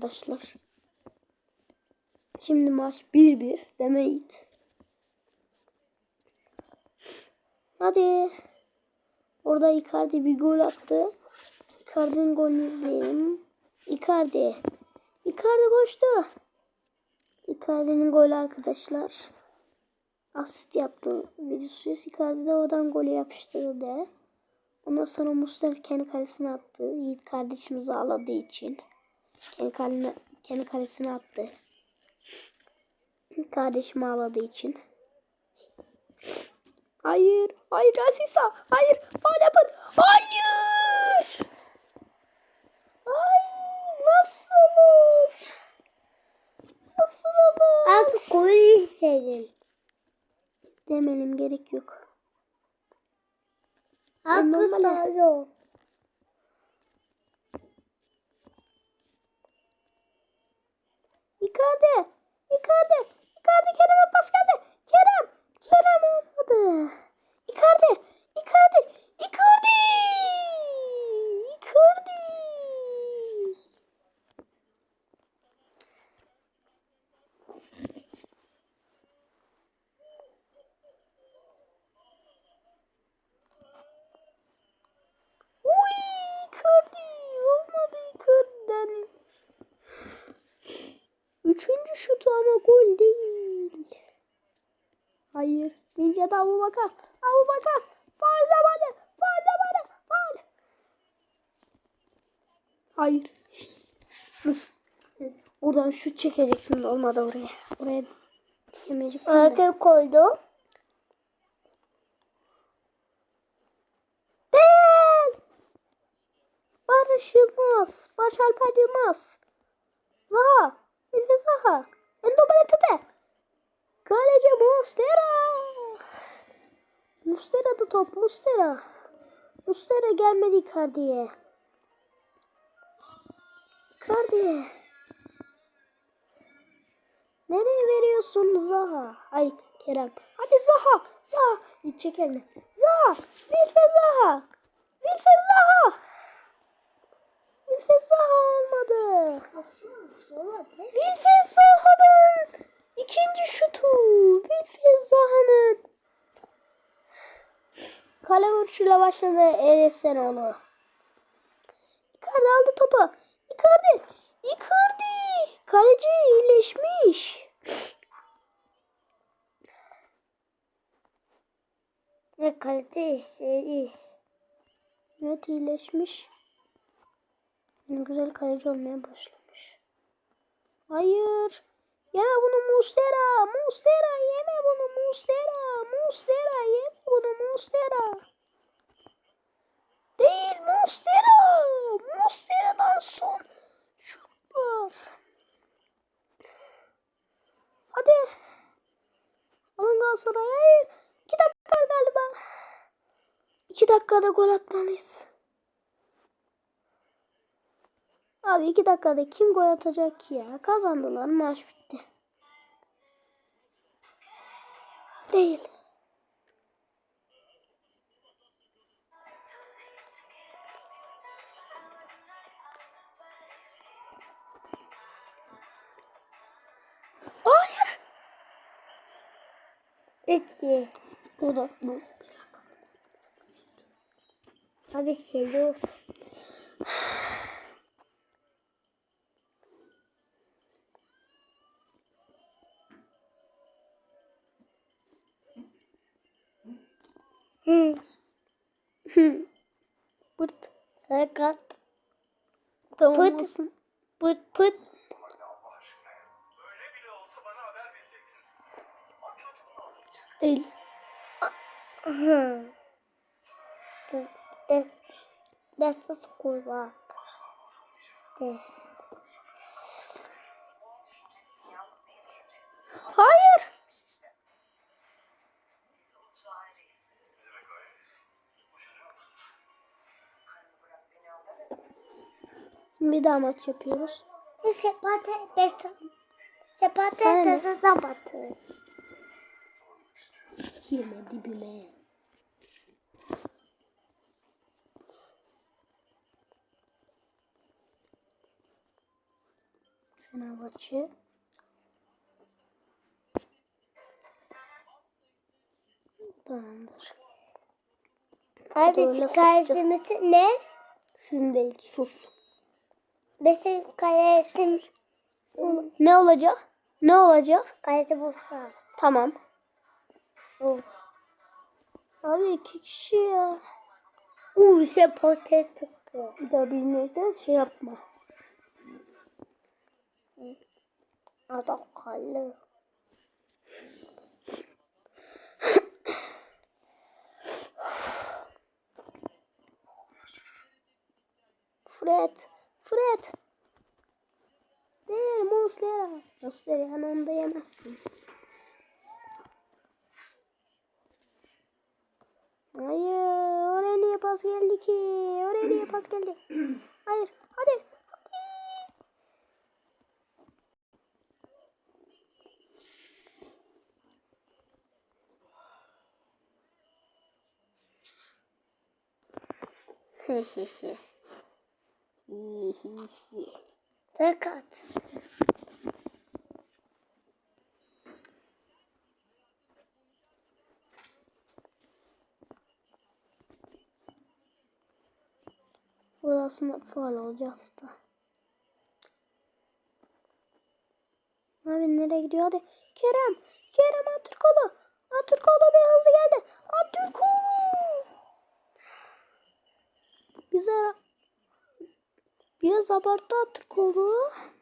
arkadaşlar. Şimdi maç 1-1 demeyiz. Hadi. Orada Icardi bir gol attı. Icardi'nin golünü izleyelim. Icardi. Icardi koştu. Icardi'nin golü arkadaşlar. Asist yaptı Vinicius. Icardi de oradan golü yapıştırdı. Ondan sonra Muslera kendi kalesine attı. Yiğit kardeşimizi ağladığı için. Kendi, kaline, kendi kalesine attı. Kardeşimi ağladığı için. Hayır. Hayır Asisa. Hayır. Faul yapın. Hayır. Ay nasıl olur? Nasıl olur? Artık golü istedim. Demenim gerek yok. Hakkı normal. Icardi. Icardi. Icardi Kerem'e pas geldi. Kerem. Kerem olmadı. Icardi. Icardi. Icardi. Uy, Icardi. Olmadı Icardi'den. Üçüncü şutu ama gol değil. Hayır. Ninja da Abu Bakar. Abu Bakar. Faul zamanı. Faul zamanı. Faul. Hayır. Mus. Oradan şut çekecektim olmadı oraya. Oraya çekemeyecektim de. Arkaya koydu. Değil. Barış Yılmaz. Barış Alper Yılmaz. Zaha. Zaha. Endobele Tete. Kaleci Mustera. Mustera da top. Mustera. Mustera gelmedi Icardi'ye. Icardi. Nereye veriyorsun Zaha? Ay Kerem. Hadi Zaha. Zaha. Çek elini. Zaha. Wilfe Zaha. Wilfe Zaha. Zaha olmadı. Wilfe Zaha'nın ikinci şutu. Wilfe Zaha'nın. Kale vuruşuyla başladı Edesenoğlu. Icardi aldı topu. Icardi. Icardi. Kaleci iyileşmiş. Ve kalite isteriz. Evet iyileşmiş. Yani güzel kaleci olmaya başlamış. Hayır. Yeme bunu Mustera. Mustera yeme bunu Mustera. Mustera yeme bunu Mustera. Değil Mustera. Mustera'dan son şut var. Hadi. Alın Galatasaray. Hayır. İki dakika var galiba. İki dakikada gol atmalıyız. Abi iki dakikada kim gol atacak ki ya? Kazandılar maç bitti. Değil. Hayır. Etki. Bu da bu. Abi selo. Hı. Pırt. Sakat. Tamam Pırt. olsun. Pıt pıt. Öyle bile olsa bana haber vereceksiniz. Bir daha maç yapıyoruz. Sepate beste. Sepate ne? de de batı. Girme dibime. Fenerbahçe. Tamamdır. Abi kalecimiz ne? Sizin değil. Sus. Bizim kalecimiz Ne olacak? Ne olacak? kaleci bulsa. Tamam. Abi iki kişi ya. Uuu şey patates tıkıyor. Bir daha bilmezden şey yapma. Adam kallı. Fred. Fred. Değil Muslera. Muslera'nın onda yemezsin. Hayır. Oraya niye pas geldi ki? Oraya niye pas geldi? Hayır. Hadi. Hadi. Hehehe. Tek at. Burada aslında faal olacaktı da. Abi nereye gidiyor hadi. Kerem. Kerem Atürkoğlu. Atürkoğlu bir hızlı geldi. Atürkoğlu. Bize biraz abarttı Atürkoğlu. Gol!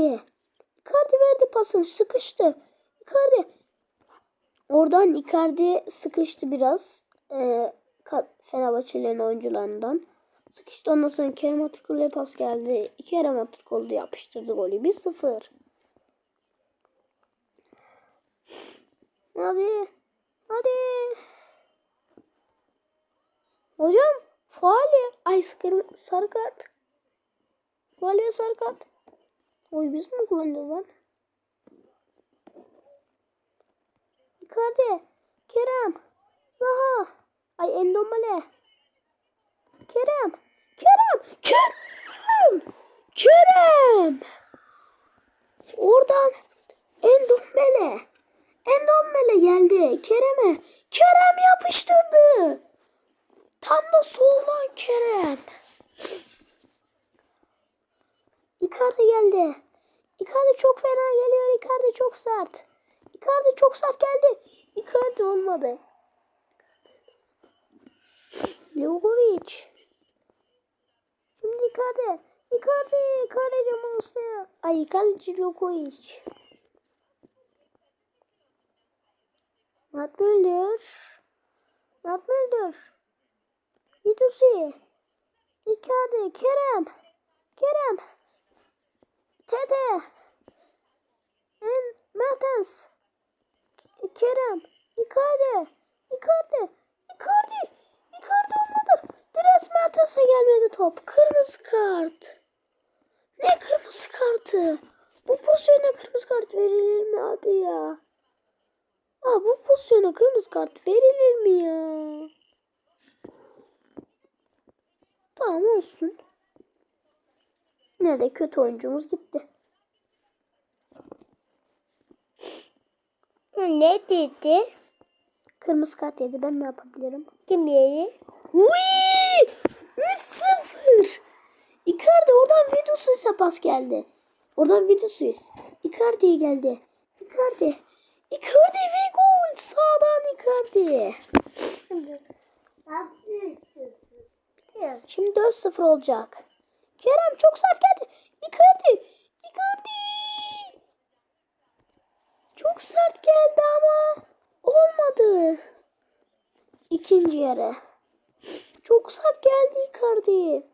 Icardi. Icardi verdi pasını. Sıkıştı. Icardi. Oradan Icardi sıkıştı biraz. Ee, Fenerbahçelerin oyuncularından. Sıkıştı ondan sonra Kerem Aktürkoğlu'ya pas geldi. Kerem Aktürkoğlu yapıştırdı golü. 1-0. Hadi. Hadi. Hocam faal ya. Ay sarı, sarı kart. Faal ya sarı kart. Oy biz mi kullanacağız lan? Icardi. Kerem. Zaha. Ay Endombele. Kerem. Kerem. Kerem. Kerem. Oradan Endombele. Endombele geldi. Kerem'e. Kerem yapıştırdı. Tam da soldan Kerem. Icardi geldi. Icardi çok fena geliyor. Icardi çok sert. Icardi çok sert geldi. Icardi olmadı. Ljubovic. Şimdi Icardi. Icardi. Kaleci Muslera. Ay kaleci Ljubovic. Matt Müller. Matt Müller. Vidusi. Icardi. Kerem. Kerem. Tete. En Mertens. Kerem. Icardi. Icardi. Icardi. Icardi olmadı. Dres Mertens'e gelmedi top. Kırmızı kart. Ne kırmızı kartı? Bu pozisyona kırmızı kart verilir mi abi ya? Aa, bu pozisyona kırmızı kart verilir mi ya? Tamam olsun. Yine de kötü oyuncumuz gitti. Ne dedi? Kırmızı kart yedi. Ben ne yapabilirim? Kim yedi? Wii! 3-0. Icardi oradan Vinicius'a pas geldi. Oradan Vinicius. Icardi'ye geldi. Icardi. Icardi ve gol. Sağdan Icardi. Şimdi 4-0 olacak. Kerem çok sert geldi. Icardi. Icardi. Çok sert geldi ama olmadı. İkinci yarı. Çok sert geldi Icardi.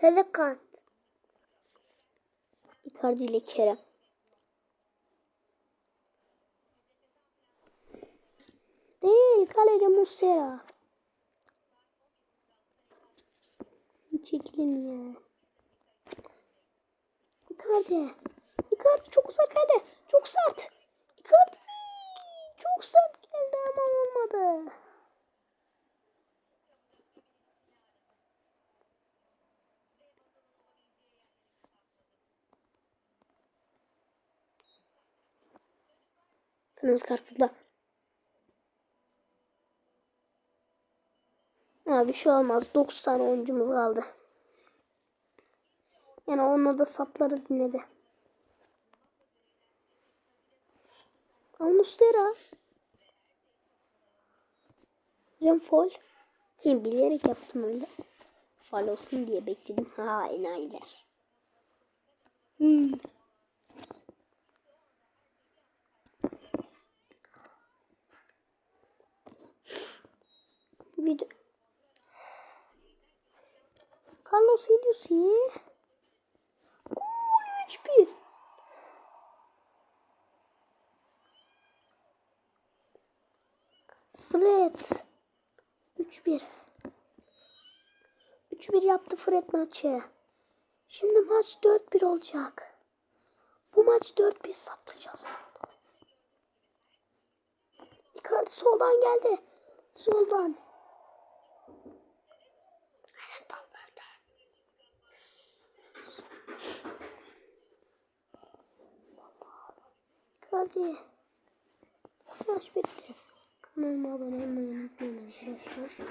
Sarı kart. Icardi ile Kerem. Değil kaleci Muslera. Çekilin ya. Icardi. Icardi çok uzak geldi. Çok sert. Icardi. Çok sert geldi ama olmadı. Kırmızı kartla. Ha bir şey olmaz. 9 tane oyuncumuz kaldı. Yani onunla da saplarız yine de. Ama Mustera. Hocam fol. Hem bilerek yaptım öyle. Fol olsun diye bekledim. Ha enayiler. Hmm. De... Carlos Ediosi. Gol 3-1. Fred. 3-1. 3-1 yaptı Fred maçı. Şimdi maç 4-1 olacak. Bu maç 4-1 saplayacağız. Icardi soldan geldi. Soldan. Hadi. Maç bitti. Kanalıma abone olmayı unutmayın arkadaşlar.